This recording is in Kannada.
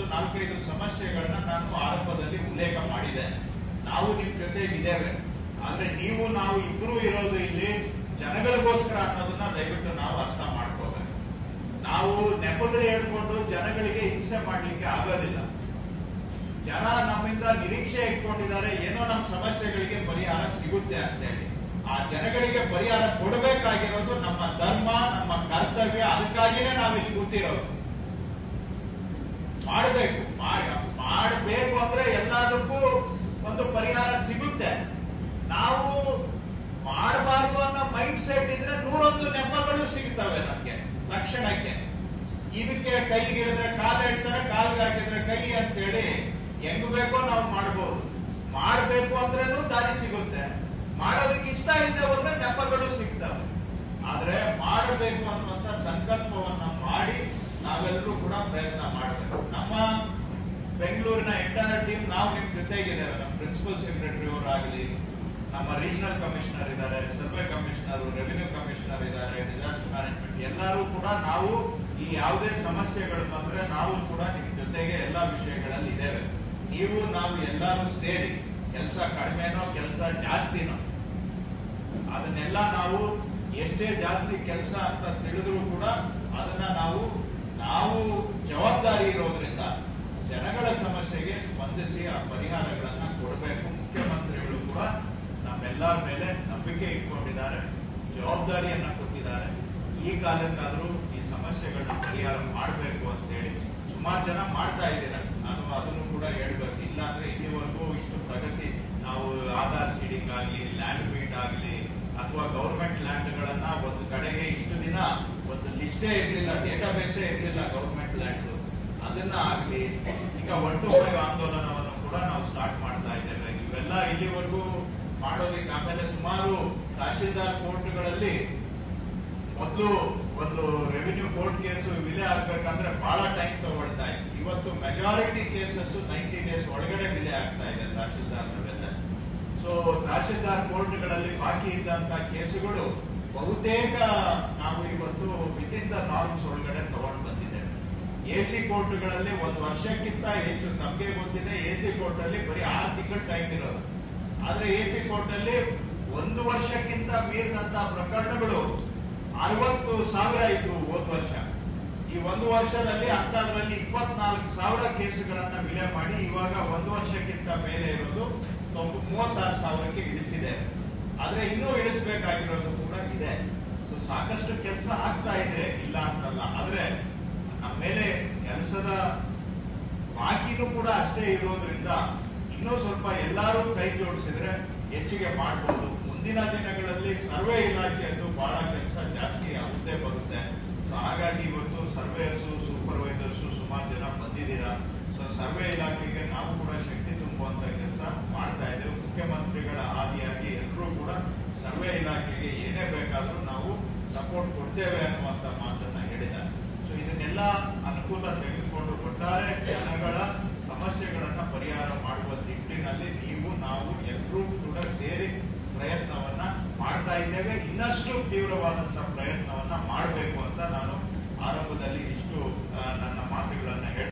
ಒಂದು ನಾಲ್ಕೈದು ಸಮಸ್ಯೆಗಳನ್ನ ನಾನು ಆರಂಭದಲ್ಲಿ ಉಲ್ಲೇಖ ಮಾಡಿದೆ. ನಾವು ನಿಮ್ ಜೊತೆಗಿದ್ದೇವೆ ಆದ್ರೆ ನೀವು ನಾವು ಇಬ್ರು ಇರೋದು ಇಲ್ಲಿ ಜನಗಳಿಗೋಸ್ಕರ ಅನ್ನೋದನ್ನ ದಯವಿಟ್ಟು ನಾವು ಅರ್ಥ ಮಾಡ್ಕೋಬೇಕು. ನಾವು ನೆಪಗಳು ಹೇಳ್ಕೊಂಡು ಜನಗಳಿಗೆ ಹಿಂಸೆ ಮಾಡ್ಲಿಕ್ಕೆ ಆಗೋದಿಲ್ಲ. ಜನ ನಮ್ಮಿಂದ ನಿರೀಕ್ಷೆ ಇಟ್ಕೊಂಡಿದ್ದಾರೆ, ಏನೋ ನಮ್ಮ ಸಮಸ್ಯೆಗಳಿಗೆ ಪರಿಹಾರ ಸಿಗುತ್ತೆ ಅಂತ ಹೇಳಿ ಆ ಜನಗಳಿಗೆ ಪರಿಹಾರ ಕೊಡಬೇಕಾಗಿರೋದು ನಮ್ಮ ಧರ್ಮ, ನಮ್ಮ ಕರ್ತವ್ಯ, ಅದಕ್ಕಾಗಿನೇ ನಾವಿಲ್ಲಿ ಕೂತಿರೋದು. ಮಾಡಬೇಕು. ಮಾಡಬೇಕು ಅಂದ್ರೆ ಎಲ್ಲದಕ್ಕೂ ಒಂದು ಪರಿಹಾರ ಸಿಗುತ್ತೆ. ನಾವು ಮಾಡಬಾರ್ದು ಅನ್ನೋ ಮೈಂಡ್ ಸೆಟ್ ಇದ್ರೆ ನೂರೊಂದು ನೆಪಗಳು ಸಿಗ್ತವೆ ನಮ್ಗೆ ತಕ್ಷಣಕ್ಕೆ ಇದಕ್ಕೆ ಕೈಗೆ ಹಿಡಿದ್ರೆ ಕಾಲು ಹೇಳ್ತಾರೆ ಕಾಲು ಹಾಕಿದ್ರೆ ಕೈ ಅಂತೇಳಿ ಹೆಂಗ್ ಬೇಕೋ ನಾವು ಮಾಡ್ಬೋದು. ಮಾಡಬೇಕು ಅಂದ್ರೇನು ದಾರಿ ಸಿಗುತ್ತೆ. ಮಾಡೋದಕ್ಕೆ ಇಷ್ಟ ಇಲ್ಲದೆ ಹೋದ್ರೆ ನೆಪಗಳು ಸಿಗ್ತವೆ. ಆದ್ರೆ ಮಾಡಬೇಕು ಅನ್ನುವಂತ ಸಂಕಲ್ಪವನ್ನು ನಾವೆಲ್ಲರೂ ಕೂಡ ಪ್ರಯತ್ನ ಮಾಡಬೇಕು. ನಮ್ಮ ಬೆಂಗಳೂರಿನ ಎಂಟೈರ್ ಟೀಮ್ ನಾವು ನಿಮ್ ಜೊತೆಗಿದ್ದೇವೆ. ನಮ್ಮ ಪ್ರಿನ್ಸಿಪಲ್ ಸೆಕ್ರೆಟರಿ ಅವರಾಗಲಿ, ನಮ್ಮ ರೀಜನಲ್ ಕಮಿಷನರ್ ಇದ್ದಾರೆ ಸರ್ವೆ ಕಮಿಷನರ್ ರೆವಿನ್ಯೂ ಕಮಿಷನರ್ ಇದ್ದಾರೆ ಡಿಸಾಸ್ಟರ್ ಮ್ಯಾನೇಜ್ಮೆಂಟ್ ಎಲ್ಲರೂ ಕೂಡ ನಾವು ಈ ಯಾವುದೇ ಸಮಸ್ಯೆಗಳು ಬಂದ್ರೆ ನಾವು ಕೂಡ ನಿಮ್ ಜೊತೆಗೆ ಎಲ್ಲಾ ವಿಷಯಗಳಲ್ಲಿ ಇದ್ದೇವೆ. ನೀವು, ನಾವು ಎಲ್ಲರೂ ಸೇರಿ, ಕೆಲಸ ಕಡಿಮೆನೋ, ಕೆಲಸ ಜಾಸ್ತಿನೋ, ಅದನ್ನೆಲ್ಲ ನಾವು ಎಷ್ಟೇ ಜಾಸ್ತಿ ಕೆಲಸ ಅಂತ ತಿಳಿದ್ರು ಕೂಡ ಅದನ್ನ ನಾವು ನಾವು ಜವಾಬ್ದಾರಿ ಇರೋದ್ರಿಂದ ಜನಗಳ ಸಮಸ್ಯೆಗೆ ಸ್ಪಂದಿಸಿ ಆ ಪರಿಹಾರಗಳನ್ನ ಕೊಡಬೇಕು. ಮುಖ್ಯಮಂತ್ರಿಗಳು ಕೂಡ ನಮ್ಮೆಲ್ಲರ ಮೇಲೆ ನಂಬಿಕೆ ಇಟ್ಕೊಂಡಿದ್ದಾರೆ, ಜವಾಬ್ದಾರಿಯನ್ನ ಕೊಟ್ಟಿದ್ದಾರೆ. ಈ ಕಾಲಕ್ಕಾದ್ರೂ ಈ ಸಮಸ್ಯೆಗಳನ್ನ ಪರಿಹಾರ ಮಾಡಬೇಕು ಅಂತ ಹೇಳಿ ಸುಮಾರು ಜನ ಮಾಡ್ತಾ ಇದ್ದೀರಾ? ನಾನು ಅದನ್ನು ಕೂಡ ಹೇಳ್ಬೇಕು. ಇಲ್ಲಾಂದ್ರೆ ಇಲ್ಲಿವರೆಗೂ ಇಷ್ಟು ಪ್ರಗತಿ ನಾವು ಆಧಾರ್ ಸೀಡಿಂಗ್ ಆಗಲಿ ಲ್ಯಾಂಡ್ ಬೀಟ್ ಆಗಲಿ ಅಥವಾ ಗೌರ್ಮೆಂಟ್ ಲ್ಯಾಂಡ್ ಗಳನ್ನ ಒಂದು ಕಡೆಗೆ ಇಷ್ಟು ದಿನ ಒಂದು ಲಿಸ್ಟೇ ಇರಲಿಲ್ಲ ಡೇಟಾ ಬೇಸೇ ಇರಲಿಲ್ಲ ಗೌರ್ಮೆಂಟ್ ಲ್ಯಾಂಡ್ ಅದನ್ನ ಆಗ್ಲಿ, ಈಗ ಒನ್ ಟು ಫೈವ್ ಆಂದೋಲನವನ್ನು ಕೂಡ ನಾವು ಸ್ಟಾರ್ಟ್ ಮಾಡ್ತಾ ಇದ್ದೇವೆ. ಇವೆಲ್ಲ ಇಲ್ಲಿವರೆಗೂ ಮಾಡೋದಕ್ಕೆ ಆಮೇಲೆ ಸುಮಾರು ತಹಶೀಲ್ದಾರ್ ಕೋರ್ಟ್ಗಳಲ್ಲಿ ಮೊದಲು ಒಂದು ರೆವಿನ್ಯೂ ಕೋರ್ಟ್ ಕೇಸು ವಿಲೆ ಆಗ್ಬೇಕಂದ್ರೆ ಬಹಳ ಟೈಮ್ ತಗೊಳ್ತಾ ಇತ್ತು. ಇವತ್ತು ಮೆಜಾರಿಟಿ ಕೇಸಸ್ ನೈಂಟಿ ಡೇಸ್ ಒಳಗಡೆ ವಿಲೆ ಆಗ್ತಾ ಇದೆ ತಹಶೀಲ್ದಾರ್ ಮೇಲೆ. ಸೊ ತಹಶೀಲ್ದಾರ್ ಕೋರ್ಟ್ಗಳಲ್ಲಿ ಬಾಕಿ ಇದ್ದಂತ ಕೇಸುಗಳು ಬಹುತೇಕ ನಾವು ಇವತ್ತು ವಿತಿನ್ ನಾರ್ಮ್ಸ್ ಒಳಗಡೆ ತಗೊಂಡು ಬಂದಿದ್ದೇವೆ. ಎ ಸಿ ಕೋರ್ಟ್ಗಳಲ್ಲಿ ಒಂದು ವರ್ಷಕ್ಕಿಂತ ಹೆಚ್ಚು ನಮಗೆ ಗೊತ್ತಿದೆ ಎ ಸಿ ಕೋರ್ಟ್ ಅಲ್ಲಿ ಬರೀ ಆರು ತಿಂಗಳು ಟೈಮ್ ಇರೋದು. ಆದ್ರೆ ಎ ಸಿ ಕೋರ್ಟ್ ಅಲ್ಲಿ ಒಂದು ವರ್ಷಕ್ಕಿಂತ ಮೀರಿದಂತ ಪ್ರಕರಣಗಳು ಅರವತ್ತು ಸಾವಿರ ಇತ್ತು ಹೋದ ವರ್ಷ. ಈ ಒಂದು ವರ್ಷದಲ್ಲಿ ಅಂತದ್ರಲ್ಲಿ ಇಪ್ಪತ್ನಾಲ್ಕು ಸಾವಿರ ಕೇಸುಗಳನ್ನ ವಿಲೆ ಮಾಡಿ ಇವಾಗ ಒಂದು ವರ್ಷಕ್ಕಿಂತ ಮೇಲೆ ಇರೋದು ಮೂವತ್ತಾರು ಸಾವಿರಕ್ಕೆ ಇಳಿಸಿದೆ. ಆದ್ರೆ ಇನ್ನೂ ಇಳಿಸಬೇಕಾಗಿರೋದು ಕೂಡ ಇದೆ. ಸೊ ಸಾಕಷ್ಟು ಕೆಲಸ ಆಗ್ತಾ ಇದೆ, ಇಲ್ಲ ಅಂತಲ್ಲ. ಆದ್ರೆ ನಮ್ಮ ಮೇಲೆ ಕೆಲಸದ ಬಾಕಿನೂ ಕೂಡ ಅಷ್ಟೇ ಇರೋದ್ರಿಂದ ಇನ್ನೂ ಸ್ವಲ್ಪ ಎಲ್ಲರೂ ಕೈ ಜೋಡಿಸಿದ್ರೆ ಹೆಚ್ಚಿಗೆ ಮಾಡಬಹುದು ಮುಂದಿನ ದಿನಗಳಲ್ಲಿ ಸರ್ವೆ ಇಲಾಖೆಯದ್ದು ಬಹಳ ಕೆಲಸ ಜಾಸ್ತಿ ಸಪೋರ್ಟ್ ಕೊಡ್ತೇವೆ ಅನ್ನುವಂತ ಮಾತನ್ನ ಹೇಳಿದ್ದಾರೆ. ಸೊ ಇದನ್ನೆಲ್ಲ ಅನುಕೂಲ ತೆಗೆದುಕೊಂಡು ಒಟ್ಟಾರೆ ಜನಗಳ ಸಮಸ್ಯೆಗಳನ್ನ ಪರಿಹಾರ ಮಾಡುವ ನಿಟ್ಟಿನಲ್ಲಿ ನೀವು, ನಾವು ಎಲ್ಲರೂ ಕೂಡ ಸೇರಿ ಪ್ರಯತ್ನವನ್ನ ಮಾಡ್ತಾ ಇದ್ದೇವೆ. ಇನ್ನಷ್ಟು ತೀವ್ರವಾದಂತ ಪ್ರಯತ್ನವನ್ನ ಮಾಡಬೇಕು ಅಂತ ನಾನು ಆರಂಭದಲ್ಲಿ ಇಷ್ಟು ನನ್ನ ಮಾತುಗಳನ್ನ ಹೇಳ್ತೀನಿ.